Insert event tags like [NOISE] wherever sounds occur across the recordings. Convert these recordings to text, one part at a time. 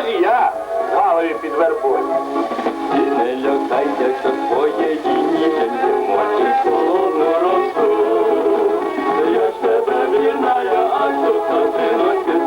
Водія в галові під вербою. І не лякайся, що твоє ніченьки мочі холодно росту. Я ж тебе вірна, а що ти носить.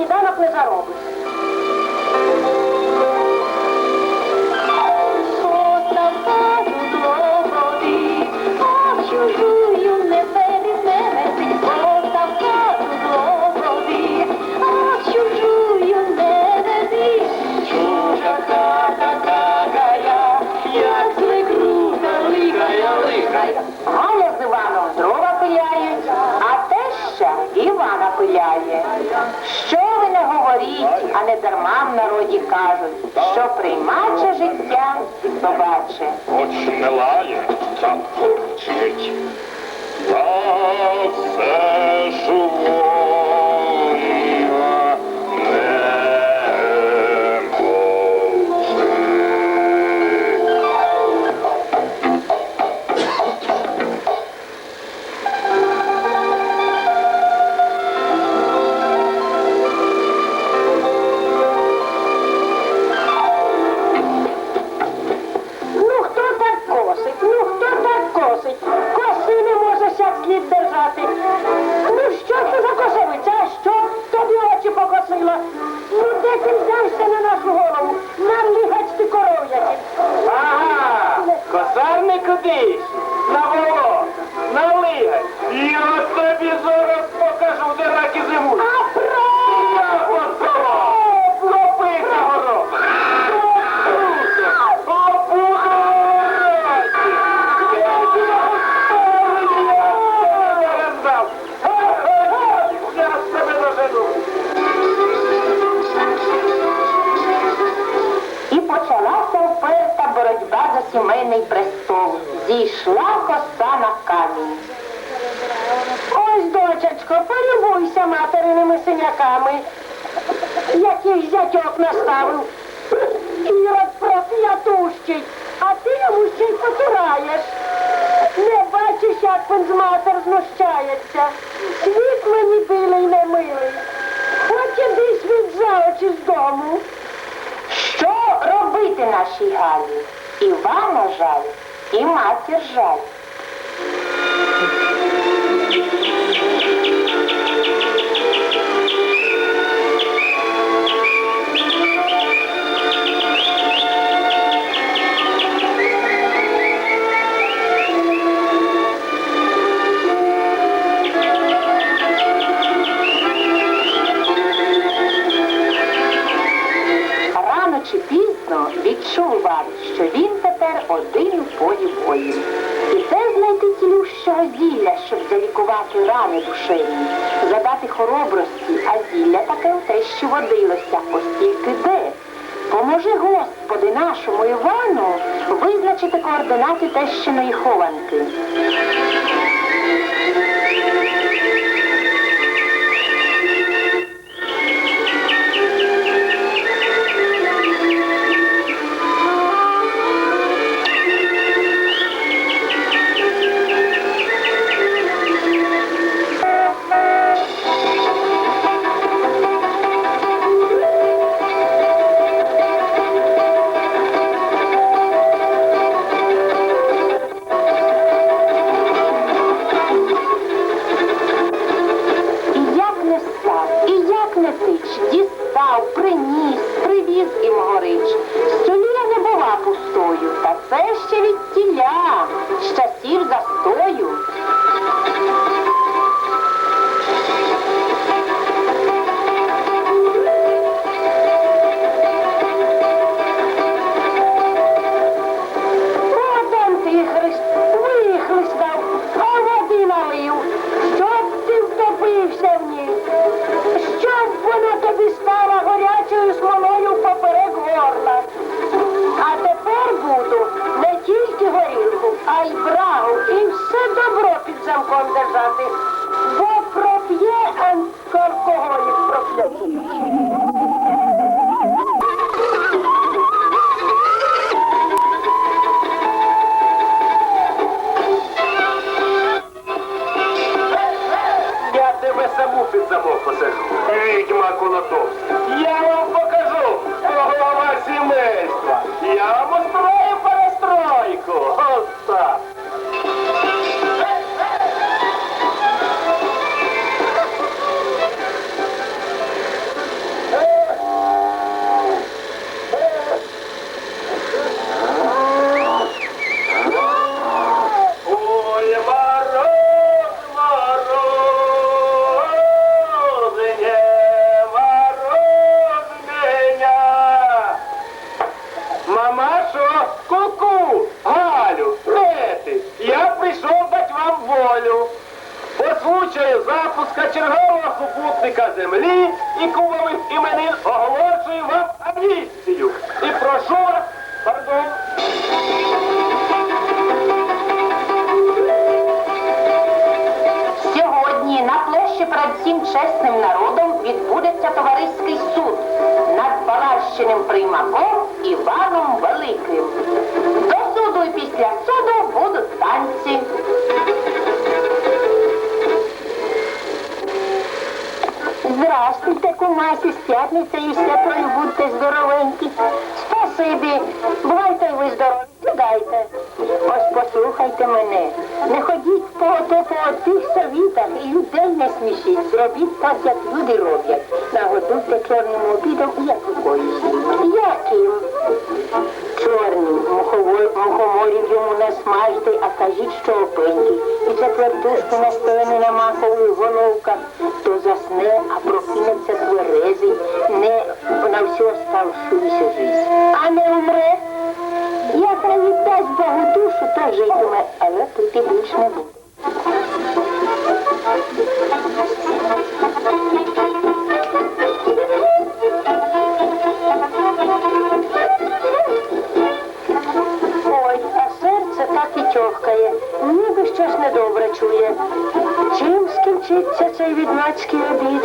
Cidana Plejarovos. Дарма в народі кажуть, що приймаче життя побаче. Хоч не лає, так горчить. Та все. з матер знущається. Світ мені білий не милий. Хоче десь від заочі з дому. Що робити нашій Галі? Івана жаль, і матір жаль. що він тепер один у полі бою. І це знайти цілющого зілля, щоб залікувати рани душевні, задати хоробрості, а зілля таке у те, що водилося, оскільки де. Поможи Господи нашому Івану визначити координати тещиної хованки. happy. хрещеним приймаком Іваном Великим. До суду і після суду будуть танці. Здрастуйте, кумасі, з п'ятницею святою будьте здоровенькі. Спасибі. Бувайте ви здорові читайте, ось послухайте мене. Не ходіть по ото по тих совітах і людей не смішіть. Зробіть так, як люди роблять. Наготуйте чорним обідом, як когось. Яким? Чорним мухоморів йому не смажте, а кажіть, що опинки. І четвертушку на сторони на макових головках, то засне, а прокинеться тверезий, не на всю оставшуюся жизнь. А не умре. Не віддасть Богу душу, то житиме, але пити більш не буде. Ой, а серце так і тьохкає, ніби щось недобре чує. Чим скінчиться цей відмацький обід?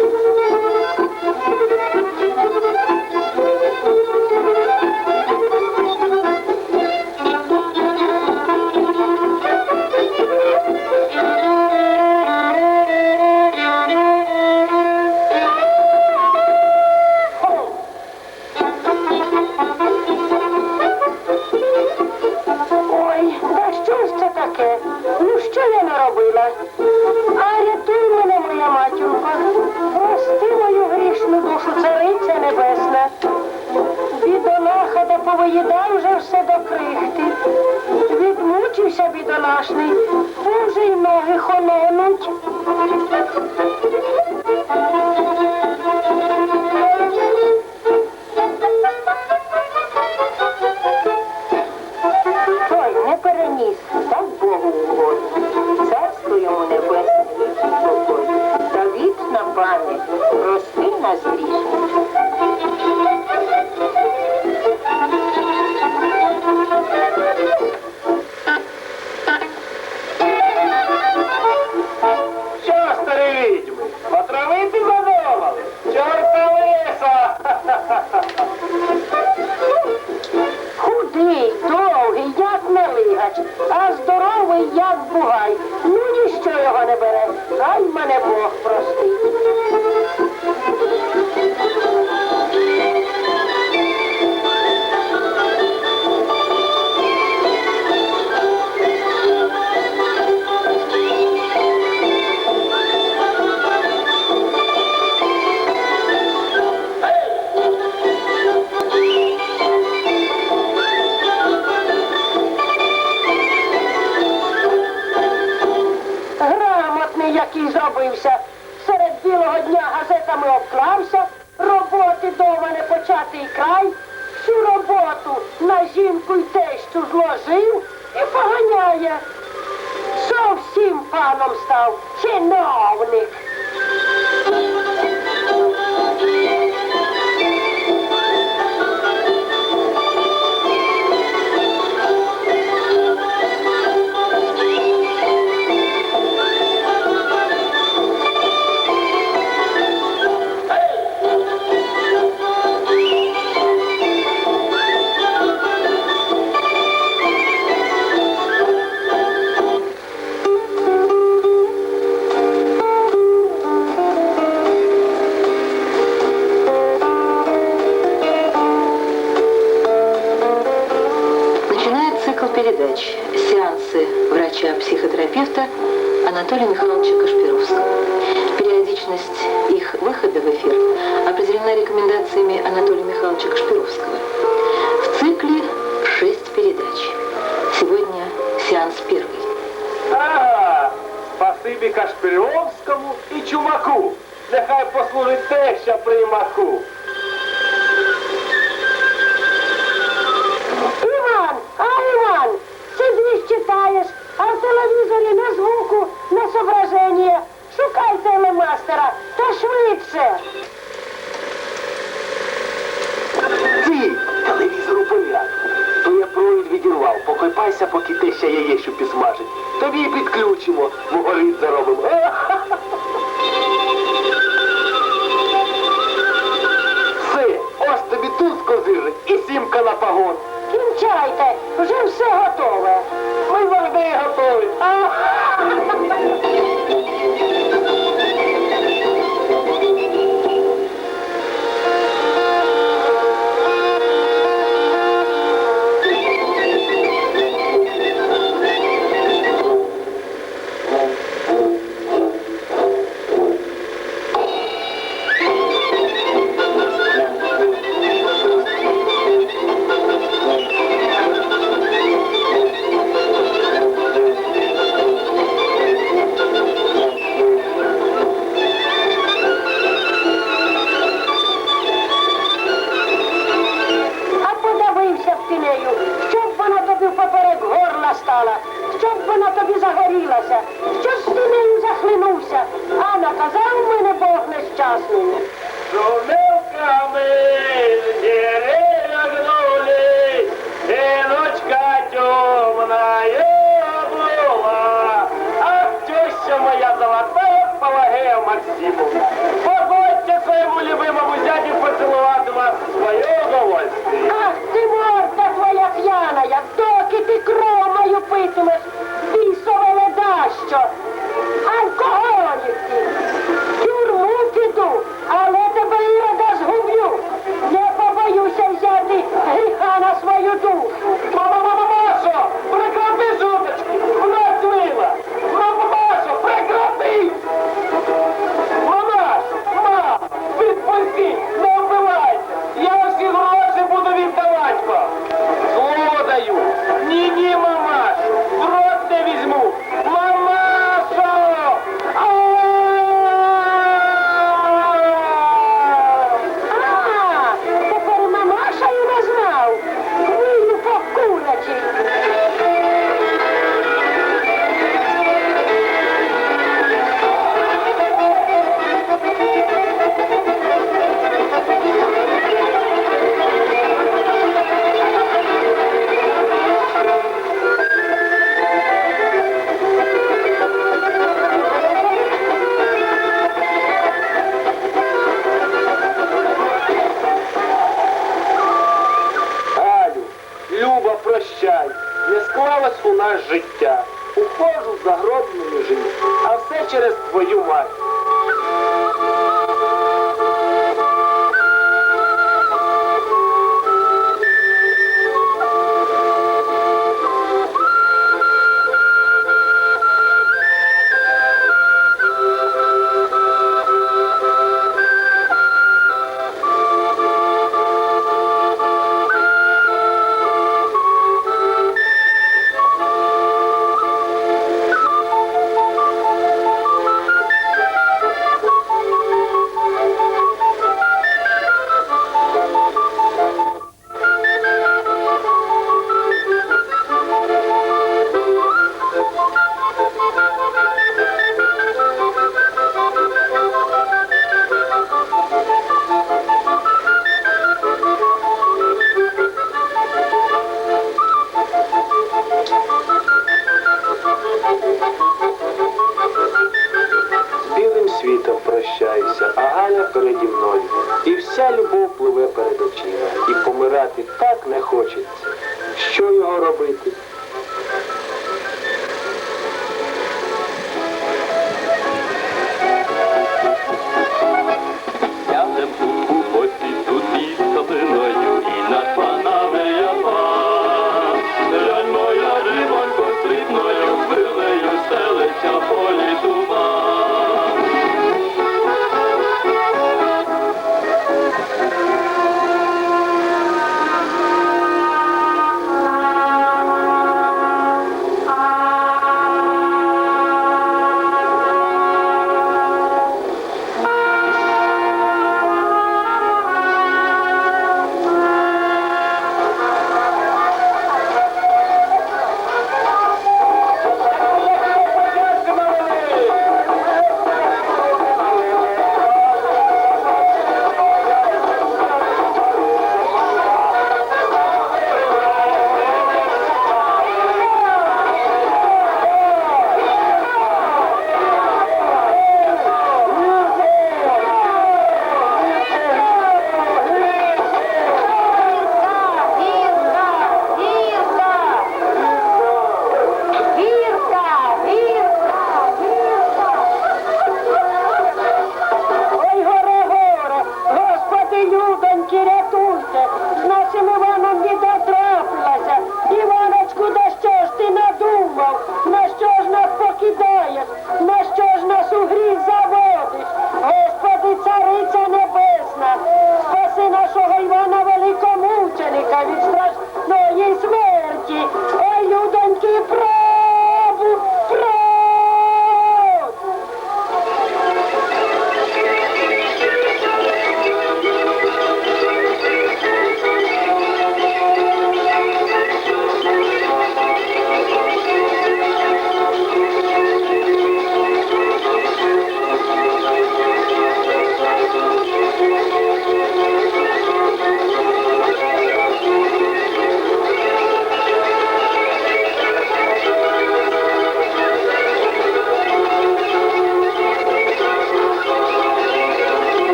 Сеанс первый. Ага, спасибі Кашпирьовському і Чумаку. Нехай послужить теща приймаку. Іван, а Іван, сидиш, читаєш, а в телевізорі на звуку, на зображення. Шукай телемастера, та швидше. Ти, телевізору порядку. Відірвав, покопайся, поки теща яєчу підсмажить. Тобі і підключимо, мугорит заробимо. [LAUGHS] Все, ось тобі тут козирить і сімка на погон. Кінчайте, вже все готове. Ми завжди готові. сказала, щоб вона тобі загорілася, що ж ти нею захлинувся, а наказав мене Бог нещасному. Погодьте своєму любимому зяті поцілувати вас своє удовольствие. Ах, ти морда твоя п'яна, доки ти кров. you free to it. любов пливе перед очима, і помирати так не хочеться.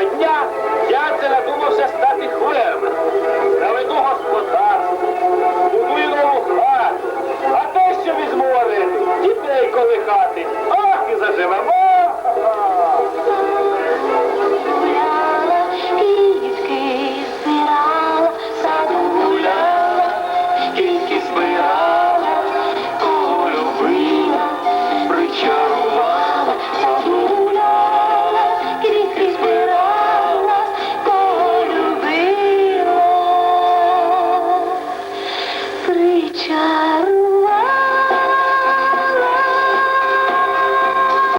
дня я це надумався стати хлебом. Наведу господарство, будую нову хату, а те, що візьму дітей колихати, ах і заживемо.